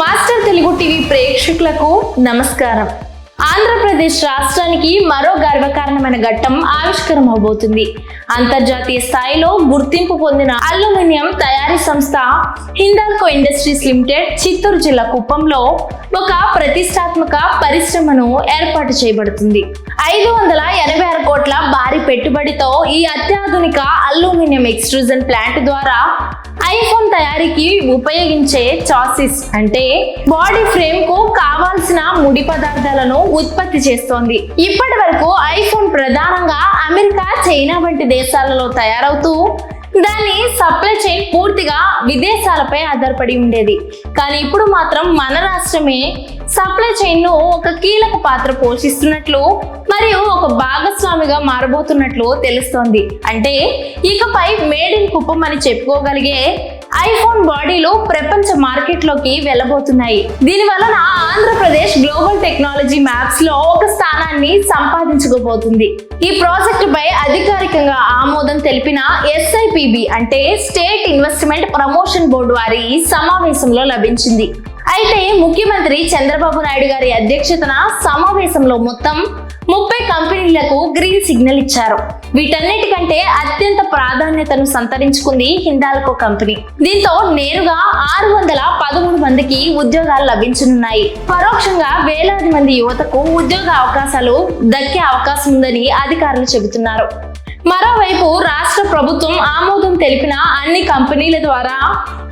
Master Telugu TV ప్రేక్షకులకు నమస్కారం. ఆంధ్రప్రదేశ్ రాష్ట్రానికి మరో గర్వకారణమైన ఘట్టం ఆవిష్కరం అవబోతుంది అంతర్జాతీయ స్థాయిలో గుర్తింపు పొందిన అల్యూమినియం తయారీ సంస్థ హిందాల్కో ఇండస్ట్రీస్ లిమిటెడ్ చిత్తూరు జిల్లా కుప్పంలో ఒక ప్రతిష్టాత్మక పరిశ్రమను ఏర్పాటు చేయబడుతుంది. ఐదు వందల ఎనభై ఆరు కోట్ల భారీ పెట్టుబడితో ఈ అత్యాధునిక అల్యూమినియం ఎక్స్ట్రూజన్ ప్లాంట్ ద్వారా ఐఫోన్ తయారీకి ఉపయోగించే చాసిస్ అంటే బాడీ ఫ్రేమ్కు కావాల్సిన ముడి పదార్థాలను ఉత్పత్తి చేస్తోంది. ఇప్పటి వరకు ఐఫోన్ ప్రధానంగా అమెరికా చైనా వంటి దేశాలలో తయారవుతూ దాని సప్లై చైన్ పూర్తిగా విదేశాలపై ఆధారపడి ఉండేది. కానీ ఇప్పుడు మాత్రం మన రాష్ట్రమే సప్లై చైన్ను ఒక కీలక పాత్ర పోషిస్తున్నట్లు మరియు ఒక భాగస్వామిగా మారబోతున్నట్లు తెలుస్తోంది. అంటే ఇకపై మేడ్ ఇన్ కుప్పం అని చెప్పుకోగలిగే ఐఫోన్ బాడీలు ప్రపంచ మార్కెట్లోకి వెళ్ళబోతున్నాయి. దీని వలన ఆంధ్రప్రదేశ్ గ్లోబల్ టెక్నాలజీ మ్యాప్స్లో ఒక స్థానాన్ని సంపాదించుకోబోతుంది. ఈ ప్రాజెక్టు పై అధికారికంగా ఆమోదం తెలిపిన ఎస్ఐపిబి అంటే స్టేట్ ఇన్వెస్ట్మెంట్ ప్రమోషన్ బోర్డు వారి సమావేశంలో లభించింది. అయితే ముఖ్యమంత్రి చంద్రబాబు నాయుడు గారి అధ్యక్షతన సమావేశంలో మొత్తం ముప్పై కంపెనీలకు గ్రీన్ సిగ్నల్ ఇచ్చారు. వీటన్నిటికంటే అత్యంత ప్రాధాన్యతను సంతరించుకుంది హిందాల్కో కంపెనీ. దీంతో నేరుగా ఆరు వందల పదమూడు మందికి ఉద్యోగాలు లభించనున్నాయి. పరోక్షంగా వేలాది మంది యువతకు ఉద్యోగ అవకాశాలు దక్కే అవకాశం ఉందని అధికారులు చెబుతున్నారు. మరోవైపు రాష్ట్ర ప్రభుత్వం ఆమోదం తెలిపిన అన్ని కంపెనీల ద్వారా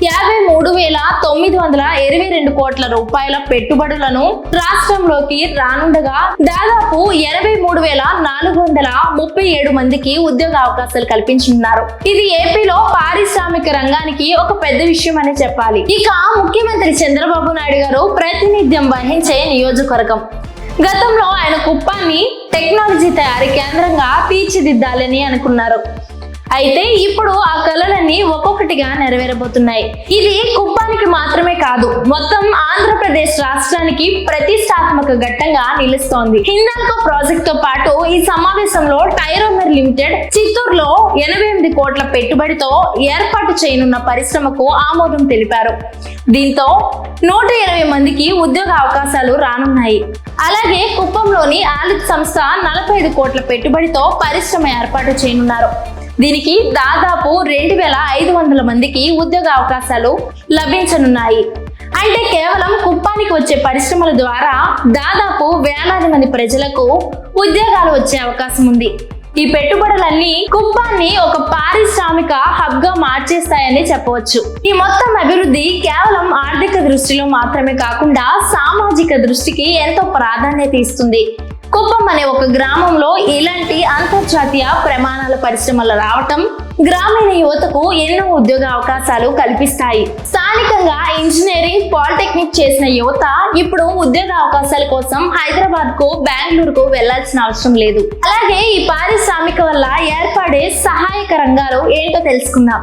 యాభై మూడు వేల తొమ్మిది వందల ఇరవై రెండు కోట్ల రూపాయల పెట్టుబడులను రాష్ట్రంలోకి రానుండగా దాదాపు ఎనభై మూడు వేల నాలుగు వందల ముప్పై ఏడు మందికి ఉద్యోగ అవకాశాలు కల్పించనున్నారు. ఇది ఏపీలో పారిశ్రామిక రంగానికి ఒక పెద్ద విషయం అని చెప్పాలి. ఇక ముఖ్యమంత్రి చంద్రబాబు నాయుడు గారు ప్రాతినిధ్యం వహించే నియోజకవర్గం. గతంలో ఆయన కుప్పాన్ని టెక్నాలజీ తయారీ కేంద్రంగా తీర్చిదిద్దాలని అనుకున్నారు. అయితే ఇప్పుడు ఆ కళలన్నీ ఒక్కొక్కటిగా నెరవేరబోతున్నాయి. ఇది కుప్పానికి మాత్రమే కాదు మొత్తం ఆంధ్రప్రదేశ్ రాష్ట్రానికి ప్రతిష్టాత్మక ఘట్టంగా నిలుస్తోంది. హిందాల్కో ప్రాజెక్ట్తో పాటు ఈ సమావేశంలో టైరోమర్ లిమిటెడ్ చిత్తూరులో ఎనభై ఎనిమిది కోట్ల పెట్టుబడితో ఏర్పాటు చేయనున్న పరిశ్రమకు ఆమోదం తెలిపారు. దీంతో నూట ఇరవై మందికి ఉద్యోగ అవకాశాలు రానున్నాయి. అలాగే కుప్పంలోని ఆలిక్ సంస్థ నలభై ఐదు కోట్ల పెట్టుబడితో పరిశ్రమ ఏర్పాటు చేయనున్నారు. దీనికి దాదాపు రెండు వేల ఐదు వందల మందికి ఉద్యోగ అవకాశాలు లభించనున్నాయి. అంటే కేవలం కుప్పానికి వచ్చే పరిశ్రమల ద్వారా దాదాపు వేలాది మంది ప్రజలకు ఉద్యోగాలు వచ్చే అవకాశం ఉంది. ఈ పెట్టుబడులన్నీ కుప్పాన్ని ఒక పారిశ్రామిక హబ్గా మార్చేస్తాయని చెప్పవచ్చు. ఈ మొత్తం అభివృద్ధి కేవలం ఆర్థిక దృష్టిలో మాత్రమే కాకుండా సామాజిక దృష్టికి ఎంతో ప్రాధాన్యత ఇస్తుంది. కుప్పం అనే ఒక గ్రామంలో ఇలాంటి అంతర్జాతీయ ప్రమాణాల పరిశ్రమలు రావటం గ్రామీణ యువతకు ఎన్నో ఉద్యోగ అవకాశాలు కల్పిస్తాయి. స్థానికంగా ఇంజనీరింగ్ పాలిటెక్నిక్ చేసిన యువత ఇప్పుడు ఉద్యోగ అవకాశాల కోసం హైదరాబాద్కు బెంగళూరు కు వెళ్ళాల్సిన అవసరం లేదు. అలాగే ఈ పారిశ్రామిక వల్ల ఏర్పడే సహాయక రంగాలు ఏంటో తెలుసుకుందాం.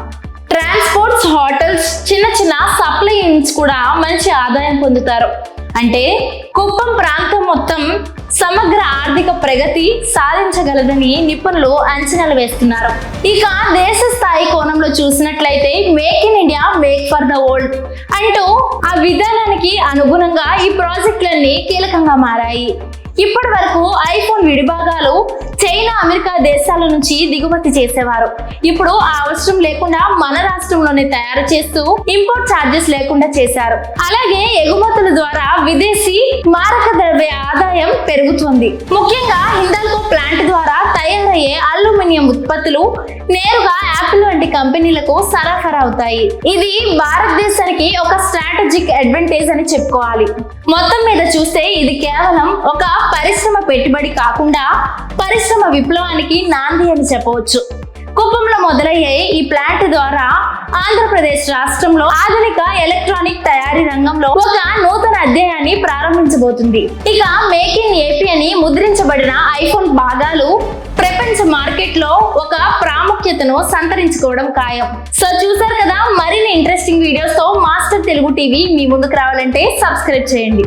ట్రాన్స్పోర్ట్స్ హోటల్స్ చిన్న చిన్న సప్లై యూనిట్స్ కూడా మంచి ఆదాయం పొందుతారు. అంటే కుప్పం ప్రాంతం మొత్తం సమగ్ర ఆర్థిక ప్రగతి సాధించగలదని నిపుణులు అంచనాలు వేస్తున్నారు. ఇక దేశ స్థాయి కోణంలో చూసినట్లయితే make in India make for the world అంటూ ఆ విధానానికి అనుగుణంగా ఈ ప్రాజెక్టులన్నీ కీలకంగా మారాయి. ఇప్పటి వరకు ఐఫోన్ విడిభాగాలు చైనా అమెరికా దేశాల నుంచి దిగుమతి చేసేవారు. ఇప్పుడు ఆ అవసరం లేకుండా మన రాష్ట్రంలోనే తయారు చేస్తూ ఇంపోర్ట్ ఛార్జెస్ లేకుండా చేశారు. అలాగే ఎగుమతుల ద్వారా విదేశీ మారక ద్రవ్య ఆదాయం పెరుగుతుంది. ముఖ్యంగా హిందాల్కో ప్లాంట్ ద్వారా తయారయ్యే అల్యూమినియం ఉత్పత్తులు నేరుగా యాపిల్ వంటి కంపెనీలకు సరఫరా అవుతాయి. ఇది భారతదేశానికి ఒక స్ట్రాటజిక్ అడ్వాంటేజ్ అని చెప్పుకోవాలి. మొత్తం మీద చూస్తే ఇది కేవలం ఒక పరిశ్రమ పెట్టుబడి కాకుండా పరిశ్రమ విప్లవానికి నాంది అని చెప్పవచ్చు. కుప్పంలో మొదలయ్యే ఈ ప్లాంట్ ద్వారా ఆంధ్రప్రదేశ్ రాష్ట్రంలో ఆధునిక ఎలక్ట్రానిక్ తయారీ రంగంలో ఒక నూతన అధ్యాయాన్ని ప్రారంభించబోతుంది. ఇక మేక్ ఇన్ ఏపీ అని ముద్రించబడిన ఐఫోన్ భాగాలు ప్రపంచ మార్కెట్లో ఒక ప్రాముఖ్యతను సంతరించుకోవడం ఖాయం. సో చూసారు కదా మరిన్ని ఇంట్రెస్టింగ్ వీడియోస్తో మాస్టర్ తెలుగు టీవీ మీ ముందుకు రావాలంటే సబ్స్క్రైబ్ చేయండి.